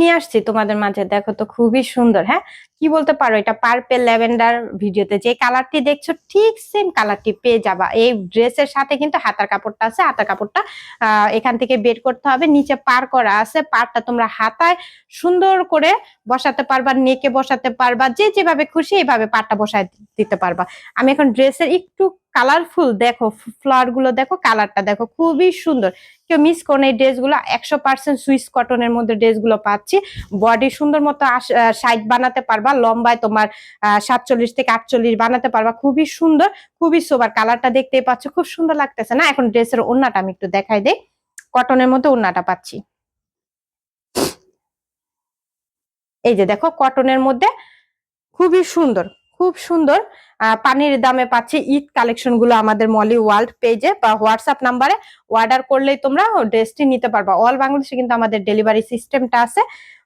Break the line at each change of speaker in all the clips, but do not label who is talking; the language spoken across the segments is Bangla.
নিয়ে আসছি তোমাদের মাঝে। দেখো তো খুবই সুন্দর হ্যাঁ? কি বলতে পারো, এটা পার্পেল ল্যাভেন্ডার ভিডিওতে যে কালারটি দেখছ, ঠিক সেম কালারটি পেয়ে যাবা। এই ড্রেসের সাথে কিন্তু হাতার কাপড়টা আছে, হাতার কাপড়টা এখান থেকে বের করতে হবে। নিচে পার করা আছে, পারটা তোমরা হাতায় সুন্দর করে বসাতে পারবা, নেকে বসাতে পারবা, যে যেভাবে খুশি এইভাবে পাটটা বসায় দিতে পারবা। আমি এখন ড্রেসের একটু কালারফুল দেখো ফ্লাওয়ারগুলো দেখো কালারটা দেখো, খুবই সুন্দর। কেউ মিস করো না এই ড্রেসগুলো, একশো পার্সেন্ট সুইস কটনের মধ্যে ড্রেসগুলো পাচ্ছি। বডি সুন্দর মতো সাইড বানাতে পারবা, লম্বায় তোমার সাতচল্লিশ থেকে আটচল্লিশ বানাতে পারবা, খুবই সুন্দর, খুবই সোবার কালারটা দেখতেই পাচ্ছ, খুব সুন্দর লাগতেছে না? এখন ড্রেসের ওন্নাটা আমি একটু দেখাই দেই। কটনের মধ্যে ওন্নাটা পাচ্ছি। এই যে দেখো কটনের মধ্যে খুবই সুন্দর, খুব সুন্দর। পানির দামে পাচ্ছি ঈদ কালেকশনগুলো আমাদের মলি ওয়ার্ল্ড পেজে বা হোয়াটসঅ্যাপ নাম্বারে অর্ডার করলেই তোমরা ড্রেসটি নিতে পারবা। অল বাংলাদেশে কিন্তু আমাদের ডেলিভারি সিস্টেমটা আছে।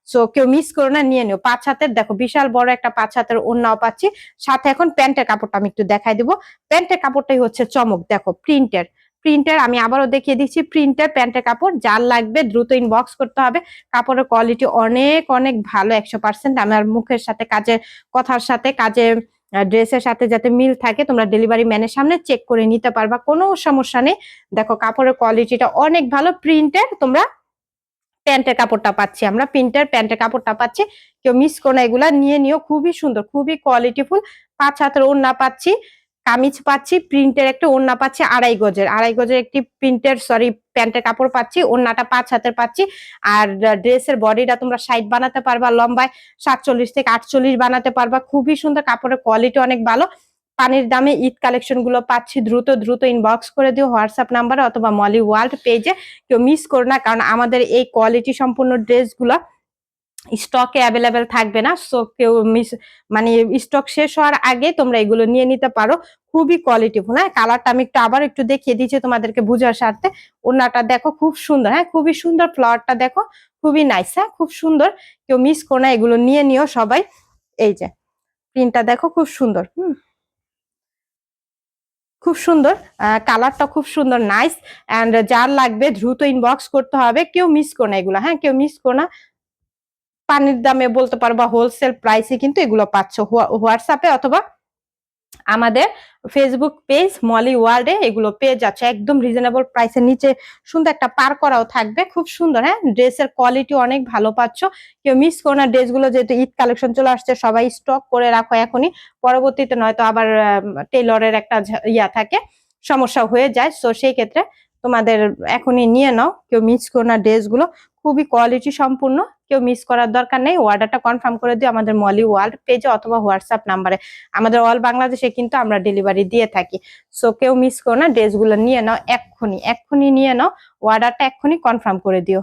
সো কেউ মিস করো না, নিয়ে নিও। পাঁচ হাতের, দেখো, বিশাল বড় একটা পাঁচ হাতের ওন্নাও পাচ্ছি। সাথে এখন প্যান্টের কাপড়টা আমি একটু দেখাই দিব। প্যান্টের কাপড়টাই হচ্ছে চমক, দেখো প্রিন্টের প্রিন্টের আমি আবারও দেখিয়ে দিচ্ছি প্রিন্টের প্যান্টের কাপড়। যার লাগবে দ্রুত ইনবক্স করতে হবে। কাপড়ের কোয়ালিটি অনেক অনেক ভালো, একশো পার্সেন্ট আমার মুখের সাথে, কাজের কথার সাথে, কাজে ড্রেসের সাথে যাতে মিল থাকে, তোমরা ডেলিভারি ম্যানের সামনে চেক করে নিতে পারবা, কোনো সমস্যা নেই। দেখো, কাপড়ের কোয়ালিটিটা অনেক ভালো প্রিন্টের তোমরা প্যান্টের কাপড়টা পাচ্ছি আমরা প্রিন্টের প্যান্টের কাপড়টা পাচ্ছি। কেউ মিস করো এগুলা, নিয়ে নিও, খুবই সুন্দর, খুবই কোয়ালিটিফুল পাঁচ হাতের ওড়না পাচ্ছি। কামিজ পাচ্ছি, প্রিন্টের একটা ওড়না পাচ্ছি আড়াই গজের। আড়াই গজের একটি প্রিন্টের সরি প্যান্টের কাপড় পাচ্ছি, ওড়নাটা পাঁচ হাতের পাচ্ছি। আর ড্রেসের বডিটা তোমরা সাইড বানাতে পারবা, লম্বায় সাতচল্লিশ থেকে আটচল্লিশ বানাতে পারবা। খুবই সুন্দর কাপড়ের কোয়ালিটি অনেক ভালো। পানির দামে ঈদ কালেকশনগুলো পাচ্ছি, দ্রুত দ্রুত ইনবক্স করে দিও হোয়াটসঅ্যাপ নাম্বারে অথবা মলি ওয়ার্ল্ড পেজে কেউ মিস করো না, কারণ আমাদের এই কোয়ালিটি সম্পূর্ণ ড্রেসগুলো স্টকে অ্যাভেলেবেল থাকবে না সো কেউ মিস মানে স্টক শেষ হওয়ার আগে তোমরা এগুলো নিয়ে নিতে পারো। খুবই কোয়ালিটি কোয়ালিটিফুল হ্যাঁ? কালারটা আমি একটু আবার একটু দেখিয়ে দিচ্ছি তোমাদেরকে বুঝার স্বার্থে। ওনাটা দেখো খুব সুন্দর হ্যাঁ? খুবই সুন্দর ফ্লাওয়ারটা দেখো, খুবই নাইস হ্যাঁ? খুব সুন্দর। কেউ মিস করো না, এগুলো নিয়ে নিও সবাই। এই যে প্রিন্টটা দেখো খুব সুন্দর, হুম? খুব সুন্দর কালারটা খুব সুন্দর নাইস অ্যান্ড যার লাগবে দ্রুত ইনবক্স করতে হবে। কেউ মিস করো না এগুলো হ্যাঁ? কেউ মিস করো না। পানির দামে বলতে পারো বা হোলসেল প্রাইসে কিন্তু এগুলো পাচ্ছ। হোয়াটসঅ্যাপে অথবা আমাদের ফেসবুক পেজ মলি ওয়ার্ল্ডে এগুলো পেয়ে যাচ্ছে। একদম রিজনেবল প্রাইসের নিচে সুন্দর একটা পার করাও থাকবে। খুব সুন্দর হ্যাঁ? ড্রেসের কোয়ালিটি অনেক ভালো পাচ্ছ। কেউ মিস করো না ড্রেসগুলো যেহেতু ঈদ কালেকশন চলে আসছে, সবাই স্টক করে রাখো এখনই। পরবর্তীতে নয়তো আবার টেলরের একটা ইয়া থাকে, সমস্যা হয়ে যায়। তো সেই ক্ষেত্রে তোমাদের এখনই নিয়ে নাও। কেউ মিস করো না ড্রেসগুলো খুবই কোয়ালিটি সম্পূর্ণ। কেউ মিস করার দরকার নেই। অর্ডারটা কনফার্ম করে দিও আমাদের মলি ওয়ার্ল্ড পেজে অথবা হোয়াটসঅ্যাপ নাম্বারে আমাদের অল বাংলাদেশে কিন্তু আমরা ডেলিভারি দিয়ে থাকি। সো কেউ মিস করো না ড্রেসগুলো নিয়ে নাও এক্ষুনি এক্ষুনি নিয়ে নাও। অর্ডারটা এক্ষুনি কনফার্ম করে দিও।